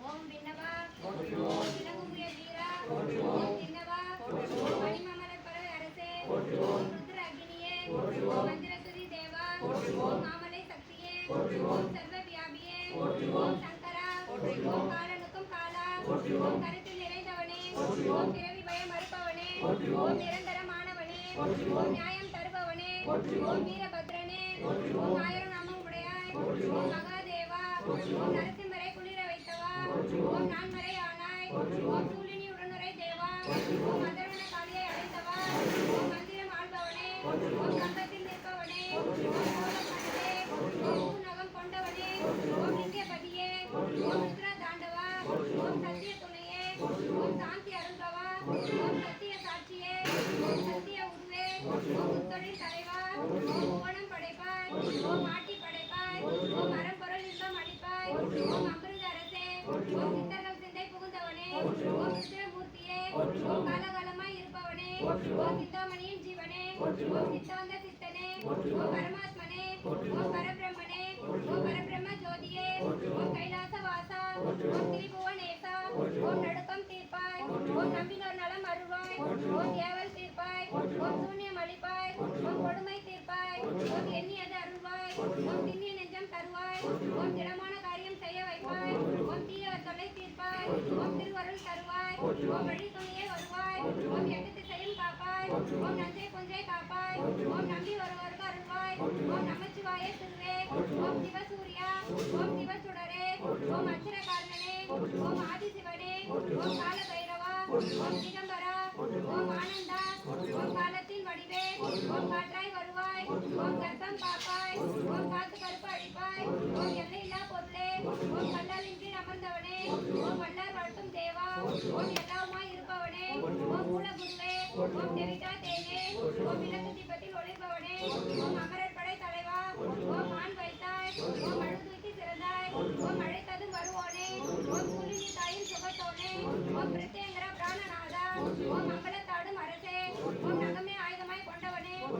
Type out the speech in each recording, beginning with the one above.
ஓம் விண்ணவா விலகுமிய வீரா ஓம் விண்ணவா மணிமமல பறவை அரசே ஓம் ருத்ர அக்னியே ஓம் மந்திரதுதி தேவா ஓம் மாமலை சக்தியே ஓம் சர்வ வியாபியே ஓம் சங்கரா ஓம் காலனுக்கும் காலா ஓம் கருத்தில் நிறைந்தவனே ஓம் பிறவி பயம் மறுப்பவனே ஓம் நிரந்தரமானவனே நரசிம்ம வைத்தவா ஓம் நான்மறை ஆனாய் உடனுரை தேவா காளியை அடைந்தவா மந்திரம் ஆள்பவனே நிற்பவனே கொண்டவனே தாண்டவா சத்திய துணையே சாந்தி அருள்பவா சத்திய சாட்சியே சத்திய உருவே தலைவா ஓம் புவனம் படைப்பாய் ஓம் ஆட்டி படைப்பாய் ஓம் அறம்பொருள் இன்பம் அளிப்பாய் ஓம் அமிர்த அரசே ஓம் சித்தர்கள் சிந்தை புகுந்தவனே ஓம் ருத்ரமூர்த்தியே ஓம் காலகாலமாய் இருப்பவனே ஓம் சித்தாமணியின் ஜீவனே ஓம் சித்தாந்த சித்தனே ஓம் பரமாத்மனே ஓம் பரபிரம்மனே ஓம் பரபிரம்ம ஜோதியே ஓம் கைலாச வாசா ஓம் திரிபுவனேசா ஓம் நடுக்கம் தீர்ப்பாய் ஓம் நம்பினோர் நலம் அருள்வாய் ஓம் ஏவல் தீர்ப்பாய் ஓம் சூன்யம் அளிப்பாய் ஓம் கொடுமை தீர்ப்பாய் ஓம் எண்ணியது அருள்வாய் ஓம் திண்ணிய நெஞ்சம் தருவாய் ஓம் திடமான காரியம் செய்ய வைப்பாய் ஓம் தீயவர் தொல்லை தீர்ப்பாய் ஓம் திருவருள் தருவாய் ஓம் வழி துணியே வருவாய் ஓம் எட்டு திசையும் காப்பாய் ஓம் நஞ்சை புஞ்சை காப்பாய் ஓம் நம்பி வருவருக்கு அருள்வாய் ஓம் நமச்சிவாய திருவே ஓம் சிவசூர்யா ஓம் சிவசுடரே ஓம் அச்சிரகாரணனே ஓம் ஆதிசிவனே ஓம் கால பைரவா ஓம் திகம்பரா ஓம் ஆனந்தா ஓம் காலத்தின் வடிவே ஓம் காற்றாய் வருவாய் ஓம் கர்ப்பம் காப்பாய் ஓம் காத்து கருப்பு அழிப்பாய் ஓம் எல்லையில்லா பொருளே ஓம் கல்லாலின் கீழ் அமர்ந்தவனே ஓம் வல்லார் வாழ்த்தும் தேவா ஓம் எல்லாவுமாய் இருப்பவனே ஓம் மூலகுருவே ஓம் தெவிதா தேனே ஓம் தீபத்தில் ஒளிர்பவனே ஓம் அமரர் படை தலைவா ஓம் ஆண் வைத்தாய் ஓம் அழுதூக்கி சிறந்தாய் ஓம் அழைத்ததும் வருவோனே ஓம் குலினி தாயின் சுகத்தோனே ஓம் பிரத்யங்கர பிராணநாதா ஓம் மங்களத்தாடும் அரசே ஓம் நகமே ஆயுதமாய் கொண்டவனே ஓம்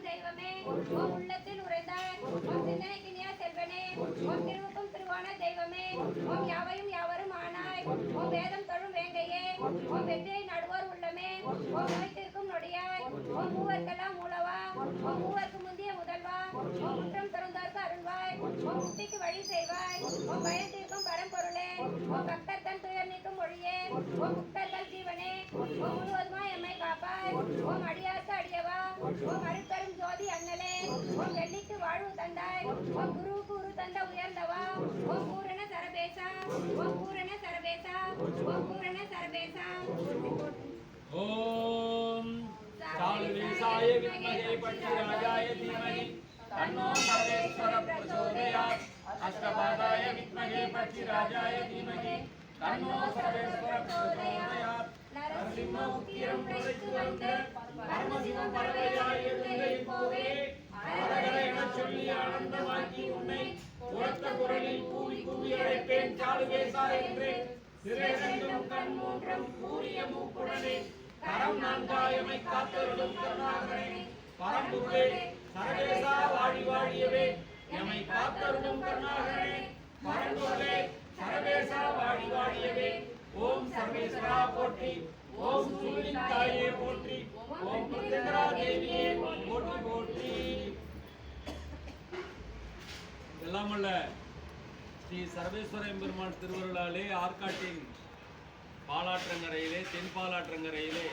நலம் தெய்வமே ஓம் உள்ளத்தில் உறைந்தாய் ஓம் சிந்தனைக்கு செல்வனே ஓம் திருவுக்கும் திருவான தெய்வமே ஓம் யாவையும் யாவரும் ஆனாய் ஓம் வேதம் தொழும் வேங்கையே ஓம் வெற்றியை நடுவோர் உள்ளமே ஓம் நோய்த்திருக்கும் நொடியாய் ஓம் மூவர்க்கெல்லாம் மூலவா ஓம் மூவர்க்கு முந்திய முதல்வா ஓம் குற்றம் திறந்தார்க்கு அருள்வாய் ஓம் முக்திக்கு வழி செய்வாய் ஓம் பயத்திற்கும் பரம்பொருளே ஓம் பக்தர் தன் துயர் நீக்கும் மொழியே ஓம் முக்தர்கள் ஜீவனே ஓம் முழுவதுமாய் எம்மை காப்பாய் ஓம் அடிய அண்ணலே ஓம் வெள்ளிக்கு வாழ்வு தந்தாய் ஓம் குருவுக்கு உரு தந்த உயர்ந்தவா ஓம் பூரண சரபேசா ஓம் பூரண சரபேசா ஓம் பூரண சரபேசா ஓம் சால்வேசாய வித்மகே பட்சிராஜாய தீமஹி தன்னோ சர்வேஸ்வர பிரச்சோதயாத் அஷ்டபாதாய வித்மகே பட்சிராஜாய தீமஹி தன்னோ சர்வேஸ்வர பிரச்சோதயாத் நரசிம்ம உக்கிரம் குறைத்து வந்த பரமசிவம் பறவையாய் எழுந்த இப்போவே அரகர எனச் சொல்லி ஆனந்தமாக்கி உன்னை உரத்த குரலில் கூவி கூவி அழைப்பேன். சாலுவேசா என்று சிறைரண்டும் கண் மூன்றும் கூறிய மூக்குடனே கரம் நான்காயமை காத்தருளும் கருணாகரனே பரம்புருளே சர்வேசா வாழி வாழியவே எமை காத்தருளும் கருணாகரனே பரம்பொருளே சர்வேசா வாழி வாழியவே ஓம் சர்வேஸ்வரா போற்றி ஓம் சூரியன் மட்டுமல்ல ஸ்ரீ சர்வேஸ்வர எம்பெருமான் திருவருளாலே ஆற்காட்டின் பாலாற்றங்கரையிலே தென் பாலாற்றங்கரையிலே